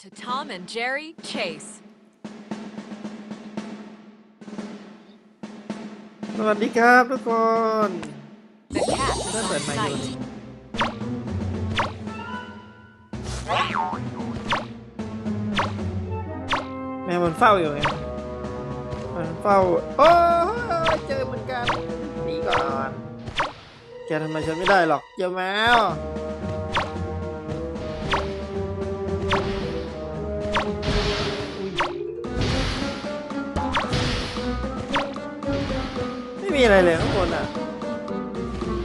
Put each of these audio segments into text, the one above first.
to Tom and Jerry Chase. สวัสดีครับทุกคน The cat is เริ่มเปิด on ไมค์อยู่ site. แม่มันเฝ้าอยู่ไงมันเฝ้า โอ้ยเจอเหมือนกันหนีก่อน แกทำไมฉันไม่ได้หรอกเจ้าแมว อะไรเลยข้างบนอะ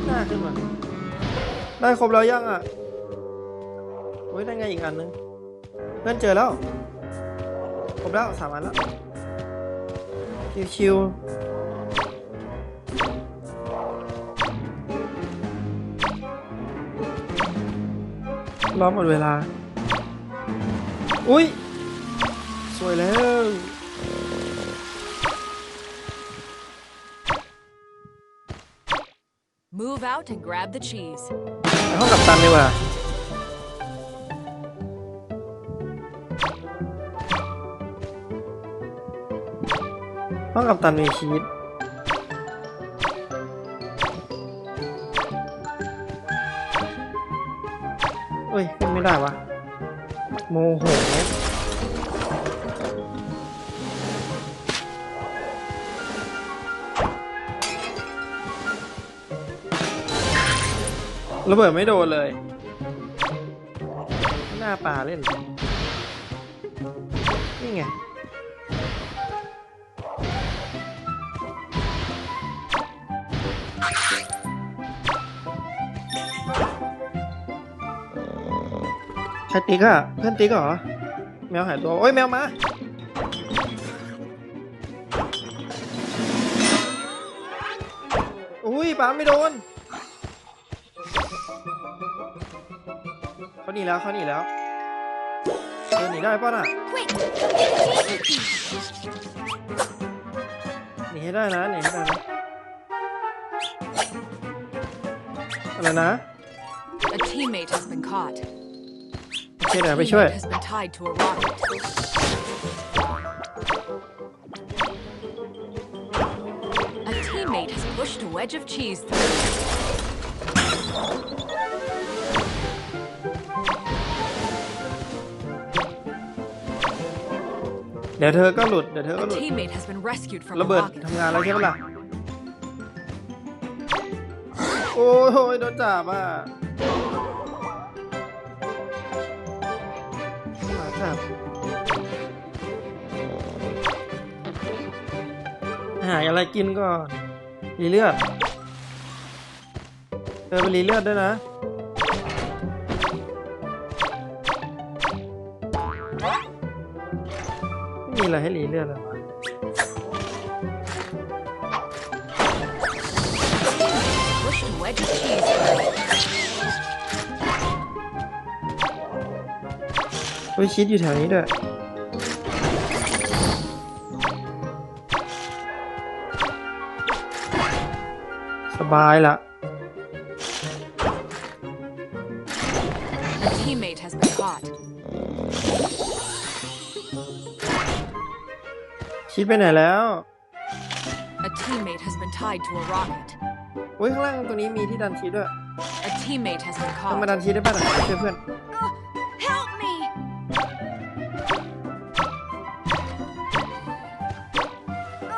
หน้าขึ้นมา ได้ครบแล้วยังอะโอ้ยได้ไงอีกอันนึงเพื่อนเจอแล้ว ครบแล้วสามอันแล้ว ชิวๆรอหมดเวลา อุ้ย สวยแล้ว Move out and grab the cheese. ไปห้องกับตันดีกว่า ห้องกับตันมีชีวิตเอ้ยขึ้นไม่ได้วะ โมโห ระเบิดไม่โดนเลย หน้าป่าเล่น นี่ไงใครติ๊กอะเพื่อนติ๊กเหรอ แมวหายตัว โอ้ยแมวมาอุ้ยป้าไม่โดน เขาหนีแล้วเขาหนีแล้วเดินหนีได้ป่ะน่ะ Quick, หนีให้ได้นะหนีให้ได้นะอะไรนะ a teammate has been caught. โอเคเดี๋ยวไปช่วย Teammate has been tied to a rocket. A teammate has pushed a wedge of cheese through. ดี๋ยวเธอก็หลุด เดี๋ยวเธอก็ A หลุด teammate has been rescued from a ระเบิด rocket. ทำงานแล้วใช่ไหมล่ะ โอ้ยโดนจับอะหมาจับหาอะไรกินก่อนรีเลือดเธอไปรีเลือดด้วยนะ มีอะไรให้รีเลือดเลยวะเฮ้ยชิดอยู่แถวนี้ด้วยสบายละ ชิดไปไหนแล้ว A teammate has been tied to a rocket. โอ้ยข้างล่างตรงนี้มีที่ดันชีดด้วย A teammate has been ต้องมาดั caught. นชีดได้ป่ะน่ะไปช่วยเพื่อน Help me!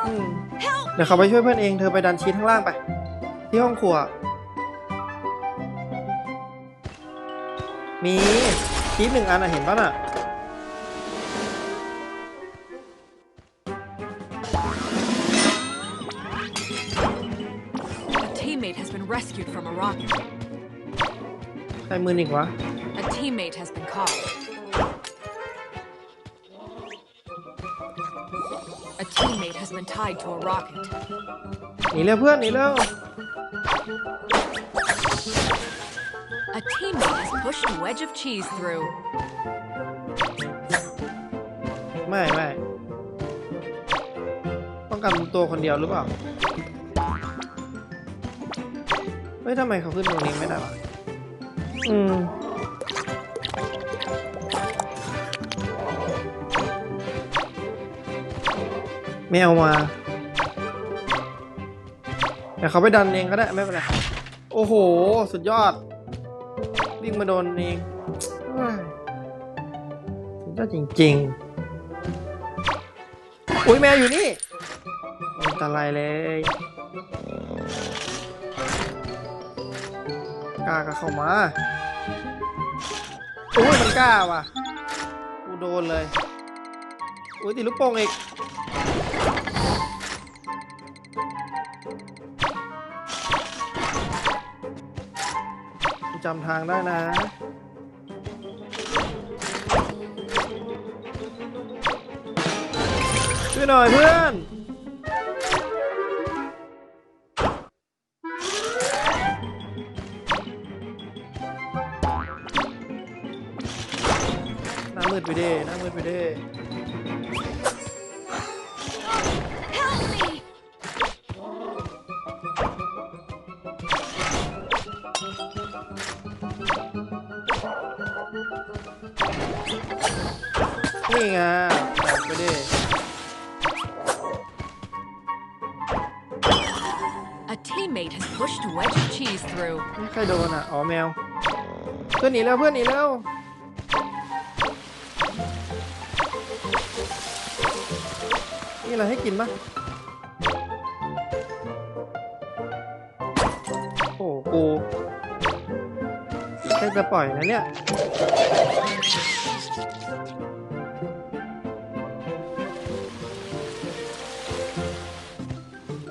อืม Help! เดี๋ยวเขาไปช่วยเพื่อนเอง เธอไปดันชีดข้างล่างไป ที่ห้องครัว มีชีดหนึ่งอันอะเห็นป่ะน่ะ rescued from a rocket. ใครมืออีกวะ A teammate has been caught. A teammate has been tied to a rocket. หนีเร็วเพื่อนหนีเร็ว A teammate has pushed a wedge of cheese through. ไม่ไม่ต้องกันตัวคนเดียวหรือเปล่าเฮ้ยทำไมเขาขึ้นตรงนี้ไม่ได้วะอืมไม่เอามาเดี๋เขาไปดันเองก็ได้ไม่เป็นไรโอ้โห สุดยอด วิ่งมาโดนเองสุดยอดจริงๆ อุ้ยแมวอยู่นี่อันตรายเลย กล้าก็เข้ามาอุ้ยมันกล้าว่ะกูโดนเลยอุ้ยติดลูกโป่งอีกกูจำทางได้นะช่วยหน่อยเพื่อน มืดไปดิหน้ามืดไปดิ Help me! นี่ไงแตกไปดิ A teammate has pushed a wedge of cheese through. นี่ใครโดนอะ อ๋อแมว เพื่อนหนีแล้วเพื่อนหนีแล้ว นี่อะไรให้กินปะโอ้โหกูแค่จะปล่อยนะเนี่ย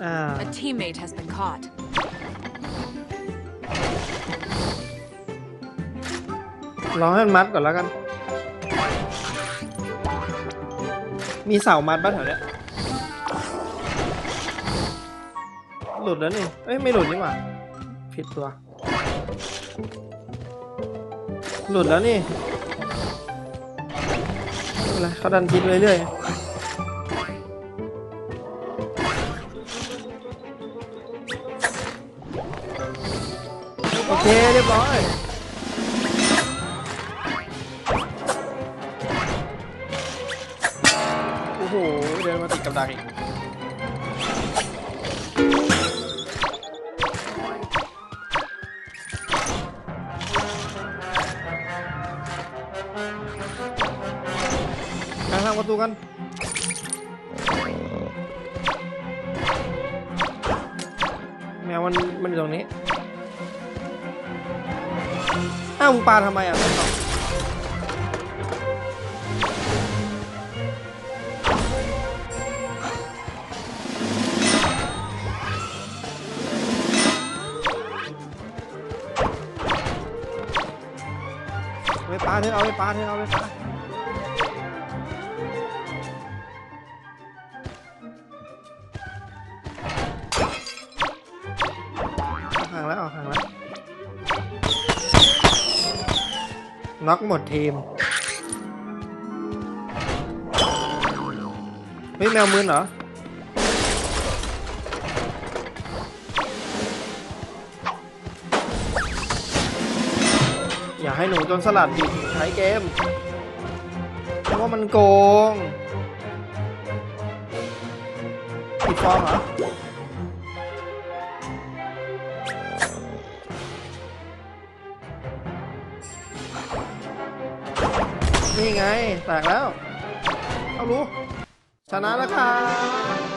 อ่า A teammate has been caught. รอให้มันมัดก่อนแล้วกัน มีเสามัดบ้านแถวเนี้ย หลุดแล้วนี่ เอ้ยไม่หลุดนี่หว่า ผิดตัว หลุดแล้วนี่ไม่เป็นไรเขาดันคิดเรื่อยๆ โอเคเรียบร้อยโอ้โหเดินมาติดกับดักอีก ดูกันแมวมันมันอยู่ตรงนี้อ้าวมึงปาทำไมอะไม่ตอบเอาไปปาเถอะเอาไปปาเถอะเอาไปปาเอา น็อกหมดทีม เฮ้ยแมวมืนเหรอ อย่าให้หนูจนสลัดดิใช้เกม เพราะว่ามันโกงปิดฟองเหรอ นี่ไง แตกแล้ว เอารู้ ชนะแล้วครับ